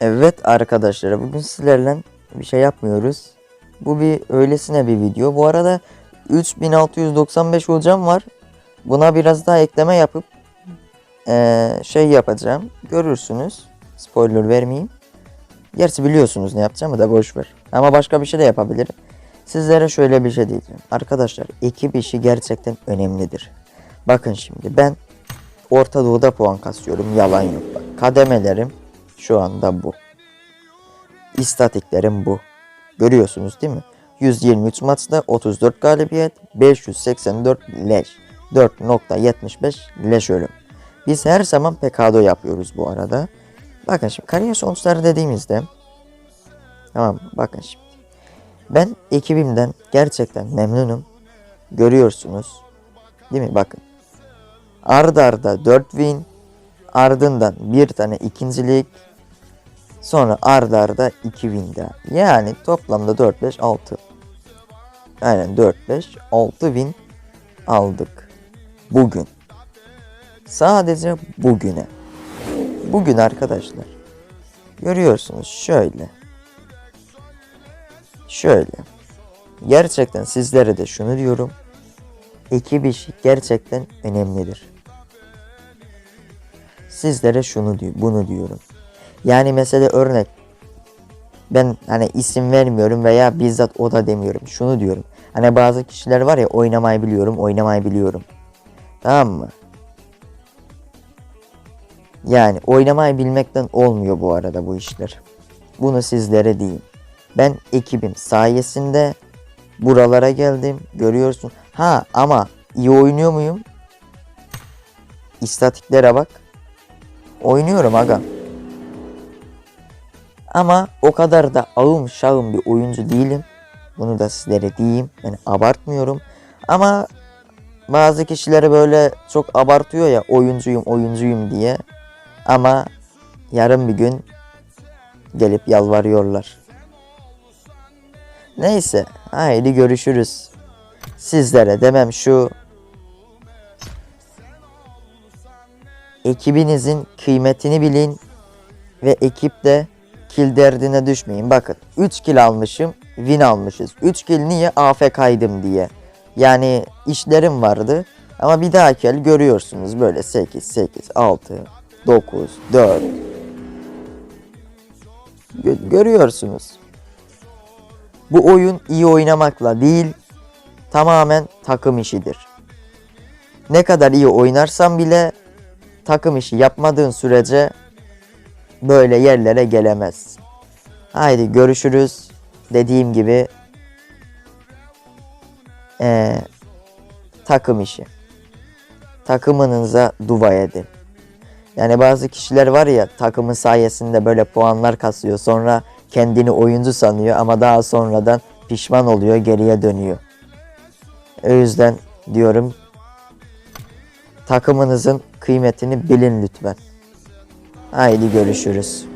Evet arkadaşlar bugün sizlerle bir şey yapmıyoruz. Bu bir öylesine bir video. Bu arada 3695 hocam var. Buna biraz daha ekleme yapıp eee, şey yapacağım. Görürsünüz. Spoiler vermeyeyim. Gerçi biliyorsunuz ne yapacağımı da boş ver. Ama başka bir şey de yapabilirim. Sizlere şöyle bir şey diyeceğim. Arkadaşlar ekip işi gerçekten önemlidir. Bakın şimdi ben Orta Doğu'da puan kasıyorum. Yalan yok. Kademelerim şu anda bu. İstatiklerim bu. Görüyorsunuz değil mi? 123 maçta 34 galibiyet, 584 leş, 4.75 leş ölüm. Biz her zaman pekado yapıyoruz bu arada. Bakın şimdi kariyer sonuçları dediğimizde Tamam bakın şimdi. Ben ekibimden gerçekten memnunum. Görüyorsunuz. Değil mi? Bakın. Arda arda 4 win. Ardından bir tane ikincilik. Sonra arda arda 2 win. Yani toplamda 4 5 6. Aynen 4 5 6 win aldık. Bugün. Sadece bugüne. Bugün arkadaşlar. Görüyorsunuz şöyle. Şöyle. Gerçekten sizlere de şunu diyorum. Ekip işi gerçekten önemlidir. Sizlere şunu bunu diyorum. Yani mesela örnek ben hani isim vermiyorum veya bizzat o da demiyorum. Şunu diyorum. Hani bazı kişiler var ya oynamayı biliyorum, oynamayı biliyorum. Tamam mı? Yani oynamayı bilmekten olmuyor bu arada bu işler. Bunu sizlere diyeyim. Ben ekibim sayesinde buralara geldim. Görüyorsun. Ha ama iyi oynuyor muyum? İstatiklere bak. Oynuyorum aga. Ama o kadar da ağım şağım bir oyuncu değilim. Bunu da sizlere diyeyim. Yani abartmıyorum. Ama bazı kişileri böyle çok abartıyor ya oyuncuyum oyuncuyum diye. Ama yarın bir gün gelip yalvarıyorlar. Neyse haydi görüşürüz. Sizlere demem şu ekibinizin kıymetini bilin ve ekiple kill derdine düşmeyin. Bakın 3 kill almışım, win almışız. 3 kill niye AFK'ydım diye. Yani işlerim vardı ama bir daha kill görüyorsunuz böyle 8, 8, 6, 9, 4. Gö- görüyorsunuz. Bu oyun iyi oynamakla değil, tamamen takım işidir. Ne kadar iyi oynarsan bile takım işi yapmadığın sürece böyle yerlere gelemez. Haydi görüşürüz. Dediğim gibi eee, takım işi. Takımınıza dua edin. Yani bazı kişiler var ya takımın sayesinde böyle puanlar kasıyor. Sonra kendini oyuncu sanıyor ama daha sonradan pişman oluyor, geriye dönüyor. O yüzden diyorum takımınızın kıymetini bilin lütfen. Haydi görüşürüz.